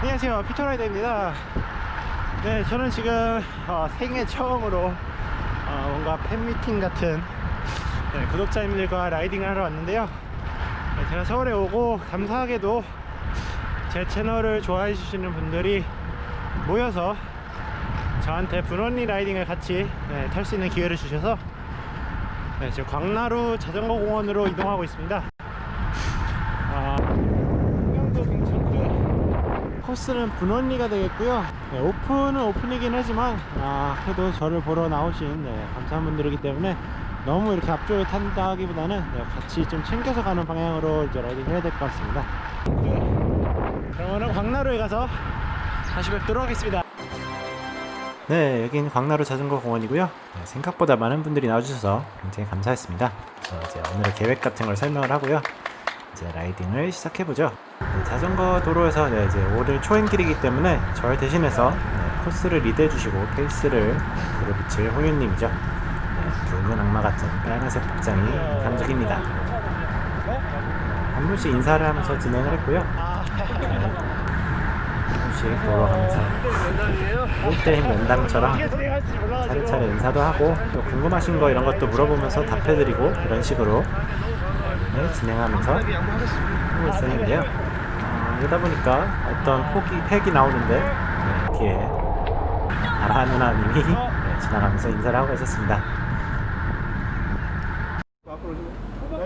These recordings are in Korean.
안녕하세요. 피터라이더입니다. 네 저는 지금 어, 생애 처음으로 어, 뭔가 팬미팅 같은 네, 구독자님들과 라이딩을 하러 왔는데요. 네, 제가 서울에 오고 감사하게도 제 채널을 좋아해 주시는 분들이 모여서 저한테 분원리 라이딩을 같이 네, 탈 수 있는 기회를 주셔서 네, 지금 광나루 자전거 공원으로 이동하고 있습니다 아, 평양도 경천区 코스는 분원리가 되겠고요. 네, 오픈은 오픈이긴 하지만 아, 그래도 저를 보러 나오신 네, 감사한 분들이기 때문에 너무 이렇게 앞쪽에 탄다 하기보다는 네, 같이 좀 챙겨서 가는 방향으로 이제 라이딩 해야 될 것 같습니다. 그러면은 광나루에 가서 다시 뵙도록 하겠습니다. 네 여기는 광나루 자전거 공원이고요. 네, 생각보다 많은 분들이 나와주셔서 굉장히 감사했습니다. 자, 이제 오늘의 계획 같은 걸 설명을 하고요. 이제 라이딩을 시작해보죠. 네, 자전거 도로에서 네, 이제 오늘 초행 길이기 때문에 절 대신해서 네, 코스를 리드해 주시고 페이스를 부려붙일 호윤님이죠. 네, 붉은 악마 같은 빨간색 복장이 인상적입니다. 한 분씩 인사를 하면서 진행을 했고요. 네, 한 분씩 돌아가면서 1대1 면담처럼 차례차례 인사도 하고 또 궁금하신 거 이런 것도 물어보면서 답해드리고 이런 식으로 네, 진행하면서 하고 있었는데요. 어, 이러다 보니까 어떤 폭이 팩이 나오는데 네, 뒤에 아라 누나님이 네, 지나가면서 인사를 하고 있었습니다.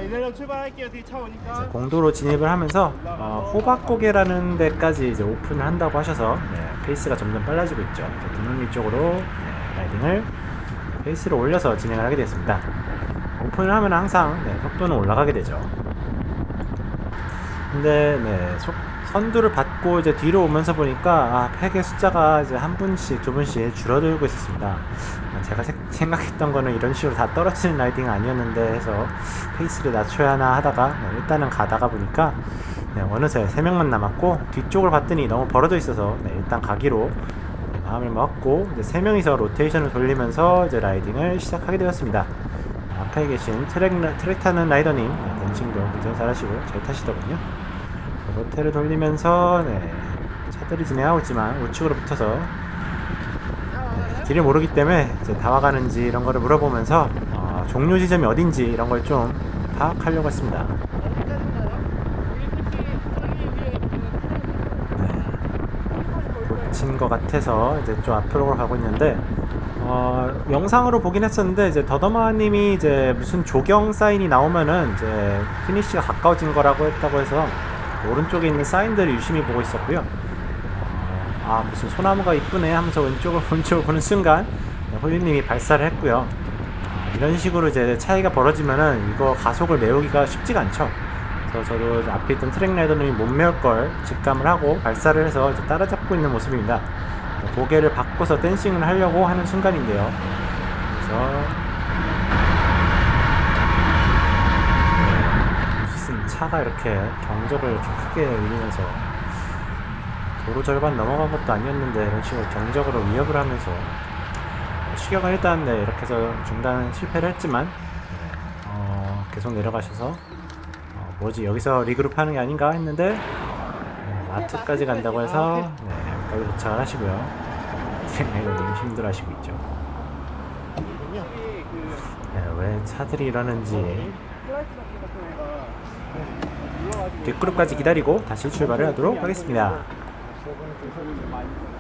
이대로 출발할게요. 뒤에 차 오니까. 공도로 진입을 하면서 어, 호박고개라는 데까지 이제 오픈을 한다고 하셔서 네, 페이스가 점점 빨라지고 있죠. 분홍리 쪽으로 네, 라이딩을 페이스를 올려서 진행을 하게 됐습니다. 오픈을 하면 항상 네, 속도는 올라가게 되죠. 근데 네, 속, 선두를 받고 이제 뒤로 오면서 보니까 아, 팩의 숫자가 이제 한 분씩 두 분씩 줄어들고 있었습니다. 아, 제가 세- 생각했던 거는 이런 식으로 다 떨어지는 라이딩 아니었는데 해서 페이스를 낮춰야 하나 하다가 네, 일단은 가다가 보니까 네, 어느새 세 명만 남았고 뒤쪽을 봤더니 너무 벌어져 있어서 네, 일단 가기로 네, 마음을 먹고 이제 세 명이서 로테이션을 돌리면서 이제 라이딩을 시작하게 되었습니다. 앞에 계신 트랙, 트랙 타는 라이더님 네, 댄싱도 굉장히 잘하시고 잘 타시더군요. 로테를 돌리면서 네, 차들이 진행하고 있지만 우측으로 붙어서 네, 길을 모르기 때문에 이제 다 와가는지 이런 거를 물어보면서 어, 종료 지점이 어딘지 이런 걸 좀 파악하려고 했습니다. 붙인 것 같아서 이제 좀 앞으로 가고 있는데 어, 영상으로 보긴 했었는데 이제 더더마님이 이제 무슨 조경 사인이 나오면은 이제 피니시가 가까워진 거라고 했다고 해서 오른쪽에 있는 사인들을 유심히 보고 있었고요. 어, 아 무슨 소나무가 이쁘네 하면서 왼쪽을 오른쪽을 보는 순간 홀리님이 발사를 했고요. 아, 이런 식으로 이제 차이가 벌어지면은 이거 가속을 메우기가 쉽지가 않죠. 그래서 저도 앞에 있던 트랙 라이더님이 못 메울 걸 직감을 하고 발사를 해서 이제 따라잡고 있는 모습입니다. 고개를 바꿔서 댄싱을 하려고 하는 순간인데요. 그래서 네, 무슨 차가 이렇게 경적을 이렇게 크게 울리면서 도로 절반 넘어간 것도 아니었는데 이런 식으로 경적으로 위협을 하면서 추격은 일단 네, 이렇게 해서 중단 실패를 했지만 네, 어, 계속 내려가셔서 어, 뭐지 여기서 리그룹 하는 게 아닌가 했는데 네, 마트까지 간다고 해서 네, 여기 도착을 하시고요. 님 힘들어 하시고 있죠. 네, 왜 차들이 이러는지 뒷그룹까지 기다리고 다시 출발을 하도록 하겠습니다.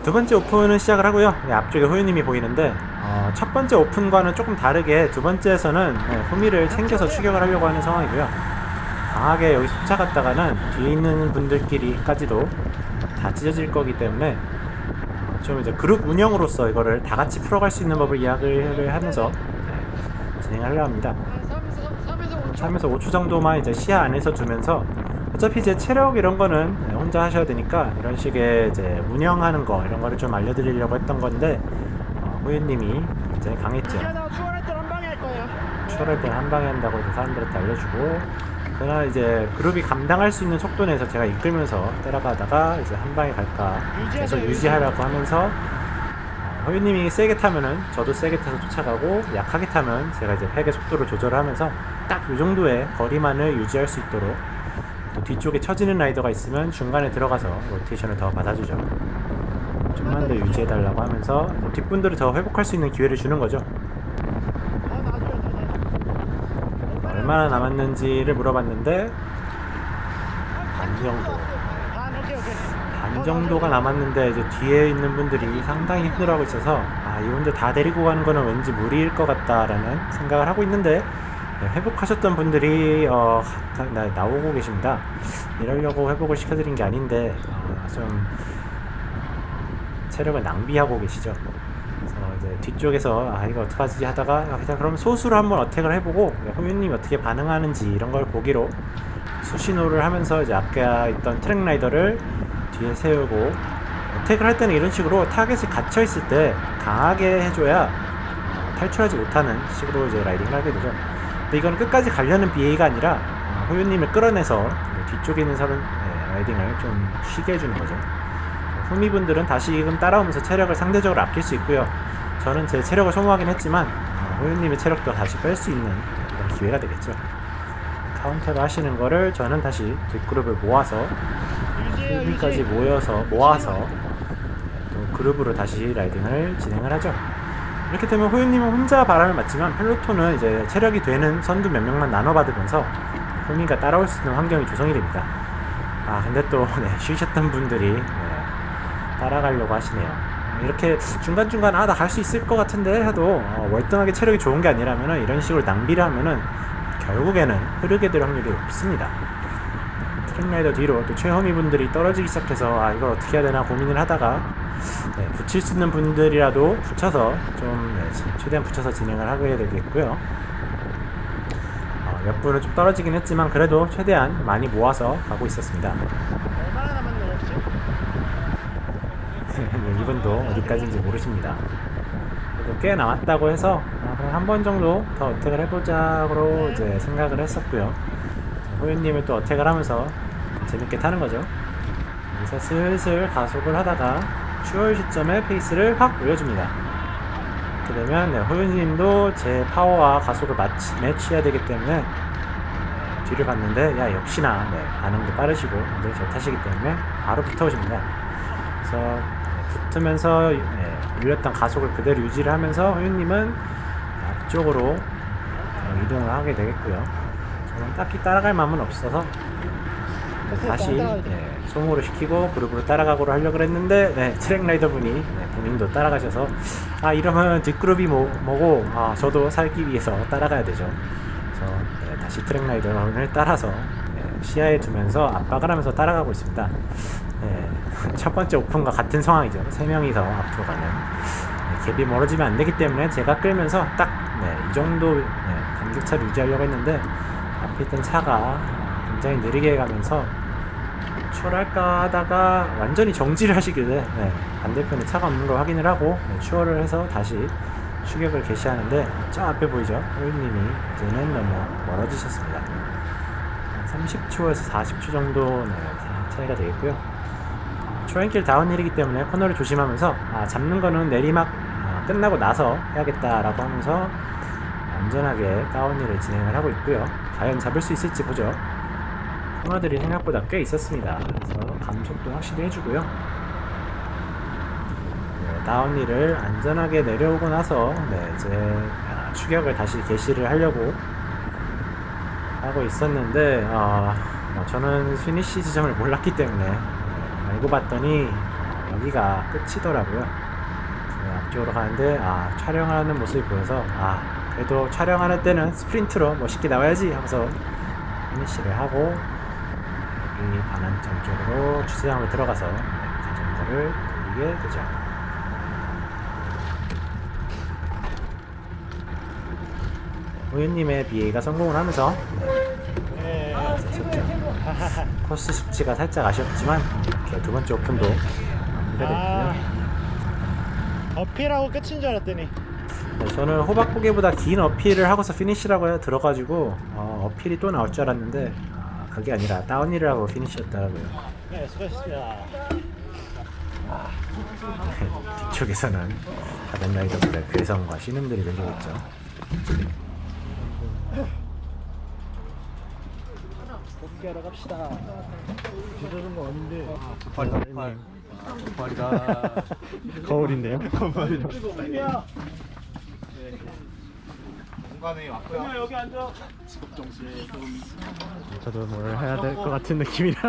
두 번째 오픈은 시작을 하고요. 네, 앞쪽에 호유님이 보이는데 어, 첫 번째 오픈과는 조금 다르게 두 번째에서는 네, 후미를 챙겨서 추격을 하려고 하는 상황이고요. 강하게 여기 쫓아갔다가는 뒤에 있는 분들끼리까지도 다 찢어질 거기 때문에 어, 좀 이제 그룹 운영으로서 이거를 다 같이 풀어갈 수 있는 법을 이야기를 하면서 네, 진행하려 합니다. 3에서 5초 정도만 이제 시야 안에서 두면서 어차피 이제 체력 이런 거는 네, 혼자 하셔야 되니까 이런 식의 이제 운영하는 거 이런 거를 좀 알려드리려고 했던 건데 어, 호유님이 굉장히 강했죠. 추월할 때 한 방에 한 한다고 이제 사람들한테 알려주고 그러나 이제 그룹이 감당할 수 있는 속도 내에서 제가 이끌면서 따라가다가 이제 한 방에 갈까 계속 유지하라고 하면서 어, 호유님이 세게 타면은 저도 세게 타서 쫓아가고 약하게 타면 제가 이제 팩의 속도를 조절하면서 딱 이 정도의 거리만을 유지할 수 있도록 뒤쪽에 처지는 라이더가 있으면 중간에 들어가서 로테이션을 더 받아주죠. 좀만 더 유지해달라고 하면서 뒷분들을 더 회복할 수 있는 기회를 주는 거죠. 얼마나 남았는지를 물어봤는데 반 정도. 반 정도가 남았는데 이제 뒤에 있는 분들이 상당히 힘들어하고 있어서 아 이분들 다 데리고 가는 거는 왠지 무리일 것 같다라는 생각을 하고 있는데 네, 회복하셨던 분들이 어, 다- 나, 나오고 계십니다. 이러려고 회복을 시켜드린 게 아닌데 어, 좀 체력을 낭비하고 계시죠. 그래서 이제 뒤쪽에서 아 이거 어떡하지 하다가 아, 그냥 그럼 소수로 한번 어택을 해보고 호윤님이 어떻게 반응하는지 이런 걸 보기로 수신호를 하면서 이제 아까 있던 트랙 라이더를 뒤에 세우고 어택을 할 때는 이런 식으로 타겟이 갇혀 있을 때 강하게 해줘야 어, 탈출하지 못하는 식으로 이제 라이딩을 하게 되죠. 근데 이건 끝까지 가려는 BA가 아니라 어, 호윤님을 끌어내서 뒤쪽에 있는 사람 네, 라이딩을 좀 쉬게 해주는 거죠. 후미분들은 다시금 따라오면서 체력을 상대적으로 아낄 수 있고요. 저는 제 체력을 소모하긴 했지만 어, 호윤님의 체력도 다시 뺄 수 있는 이런 기회가 되겠죠. 카운터를 하시는 거를 저는 다시 뒷그룹을 모아서 후미까지. 모여서 모아서 또 그룹으로 다시 라이딩을 진행을 하죠. 이렇게 되면 호윤님은 혼자 바람을 맞지만 펠로톤은 이제 체력이 되는 선두 몇 명만 나눠받으면서 호미가 따라올 수 있는 환경이 조성이 됩니다. 아 근데 또 네, 쉬셨던 분들이 네, 따라가려고 하시네요. 이렇게 중간중간 아 나 갈 수 있을 것 같은데 해도 어, 월등하게 체력이 좋은 게 아니라면은 이런 식으로 낭비를 하면은 결국에는 흐르게 될 확률이 높습니다. 트랙라이더 뒤로 또 최허미 분들이 떨어지기 시작해서 아 이걸 어떻게 해야 되나 고민을 하다가 네, 붙일 수 있는 분들이라도 붙여서 좀 네, 최대한 붙여서 진행을 하게 되겠고요. 어, 몇 분은 좀 떨어지긴 했지만 그래도 최대한 많이 모아서 가고 있었습니다. 얼마나 남았나요, 혹시? 네, 이분도 어디까지인지 모르십니다. 그래도 꽤 남았다고 해서 한 번 정도 더 어택을 해보자고 이제 생각을 했었고요. 호윤님을 또 어택을 하면서 재밌게 타는 거죠. 여기서 슬슬 가속을 하다가 추월 시점에 페이스를 확 올려줍니다. 이렇게 되면 네, 호윤님도 제 파워와 가속을 마치, 매치해야 되기 때문에 네, 뒤를 봤는데 야 역시나 네, 반응도 빠르시고 굉장히 잘 타시기 때문에 바로 붙어오십니다. 그래서 네, 붙으면서 네, 올렸던 가속을 그대로 유지를 하면서 호윤님은 앞쪽으로 어, 이동을 하게 되겠고요. 저는 딱히 따라갈 마음은 없어서 네, 다시 네, 소모를 시키고 그룹으로 따라가고를 하려고 했는데 네, 트랙 라이더 분이 네, 본인도 따라가셔서 아 이러면 뒷그룹이 뭐, 뭐고 아 저도 살기 위해서 따라가야 되죠. 그래서 네, 다시 트랙 라이더 분을 따라서 네, 시야에 두면서 압박을 하면서 따라가고 있습니다. 네, 첫 번째 오픈과 같은 상황이죠. 세 명이서 앞으로 가는 네, 갭이 멀어지면 안 되기 때문에 제가 끌면서 딱 네, 이 정도 네, 간격차를 유지하려고 했는데 앞에 있던 차가 굉장히 느리게 가면서 추월할까 하다가 완전히 정지를 하시길래 네, 반대편에 차가 없는 걸 확인을 하고 네, 추월을 해서 다시 추격을 개시하는데 저 앞에 보이죠? 호윤님이 이제는 너무 멀어지셨습니다. 30초에서 40초 정도 네, 차- 차이가 되겠고요. 초행길 다운힐이기 때문에 코너를 조심하면서 아, 잡는 거는 내리막 아, 끝나고 나서 해야겠다라고 하면서 안전하게 다운힐을 진행을 하고 있고요. 과연 잡을 수 있을지 보죠. 코너들이 생각보다 꽤 있었습니다. 그래서 감속도 확실히 해주고요. 네, 다운힐을 안전하게 내려오고 나서 네, 이제 아, 추격을 다시 개시를 하려고 하고 있었는데 어, 뭐 저는 피니시 지점을 몰랐기 때문에 네, 알고 봤더니 여기가 끝이더라고요. 그래서 앞쪽으로 가는데 아 촬영하는 모습이 보여서 아 그래도 촬영하는 때는 스프린트로 멋있게 나와야지 하면서 피니시를 하고 여기 반환점 쪽으로 주차장으로 들어가서 네, 자전거를 돌리게 되죠. 호윤님의 BA가 성공을 하면서 네. 코스 숙지가 살짝 아쉬웠지만 이렇게 두 번째 오픈도 마무리가 아, 됐고요. 어필하고 끝인 줄 알았더니. 네, 저는 호박고개보다 긴 어필을 하고서 피니시라고 해 들어가지고 어, 어필이 또 나올 줄 알았는데 아, 그게 아니라 다운힐을 하고 피니시였더라고요. 네, 수고하셨습니다. 뒤쪽에서는 다른 라이더들의 괴성과 신음들이 들리고 있죠. 복귀하러 갑시다. 지르는 거 없는데. 발이다, 발. 발이다. 거울인데요? 거울이다. 공간에 왔고요. 여기 앉아. 저도 뭘 해야 될 것 같은 느낌이라.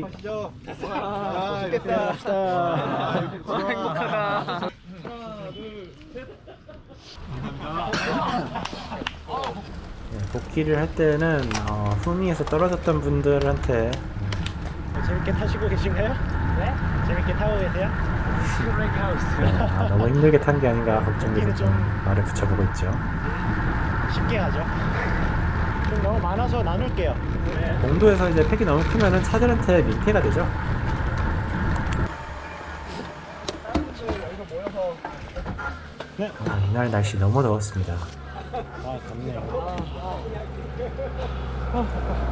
하시죠. 아, 좋겠다. 갑시다. 행복하다. 네, 복귀를 할 때는 어, 후미에서 떨어졌던 분들한테 재밌게 타시고 계신가요? 네? 재밌게 타고 계세요? 아, 너무 힘들게 탄 게 아닌가 걱정돼서 좀 말을 붙여보고 있죠. 쉽게 가죠. 좀 너무 많아서 나눌게요. 공도에서 이제 팩이 너무 크면은 차들한테 민폐가 되죠. 네. 아, 이날 날씨 너무 더웠습니다. 아, 덥네요.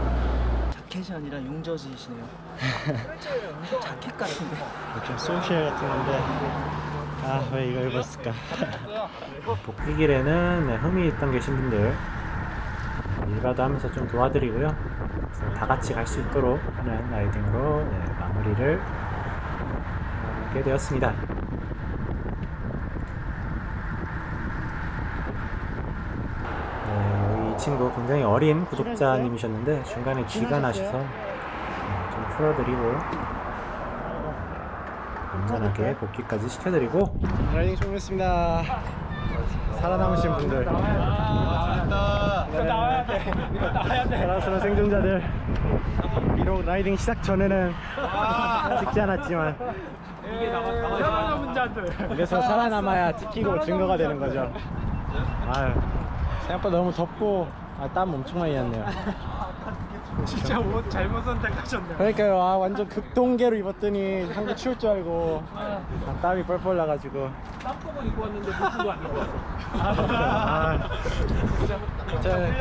자켓이 아니라 용저지이시네요. 자켓 같은데. 좀 소셜 같은 건데. 아, 왜 이걸 입었을까? 복귀 길에는 네, 흠이 있던 계신 분들 일가도 하면서 좀 도와드리고요. 그래서 다 같이 갈 수 있도록 하는 라이딩으로 네, 마무리를 하게 되었습니다. 네, 이 친구 굉장히 어린 구독자님이셨는데 중간에 쥐가 나셔서 네, 좀 풀어드리고 안전하게 복귀까지 시켜드리고 라이딩 종료했습니다. 살아남으신 분들. 나와야 돼. 나와야 돼. 살아서는 생존자들. 비록 라이딩 시작 전에는 찍지 않았지만. 그래서 살아남아야 찍히고 증거가 되는 거죠. 아유, 생각보다 너무 덥고 아, 땀 엄청 많이 났네요. 진짜 옷 잘못 선택하셨네. 그러니까요, 아 완전 극동계로 입었더니 한국 추울 줄 알고 아, 땀이 뻘뻘 나가지고. 땀구멍 입고 왔는데 무슨도 안 입고 왔어. 아, 저는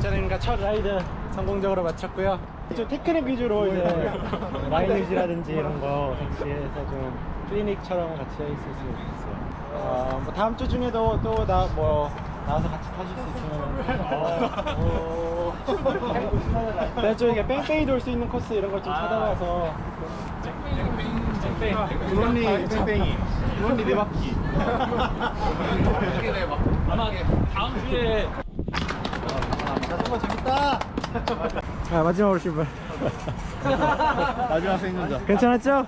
저는 그러니까 첫 라이드 성공적으로 마쳤고요. 좀 테크닉 위주로 이제 라인 유지라든지 이런 거 같이 해서 좀 클리닉처럼 같이 있을 수 있어요. 어, 뭐 다음 주 중에도 또 나뭐 나와서 같이 타실 수 있으면. 어, 어. 내가 좀 이게 뺑뺑이 돌 수 있는 코스 이런 걸 좀 찾아봐서. 브론리 뺑뺑이. 브론리 네 바퀴. 아마 다음 주에 자전거 재밌다. 아 마지막으로 신발. 마지막 생존자. 괜찮았죠?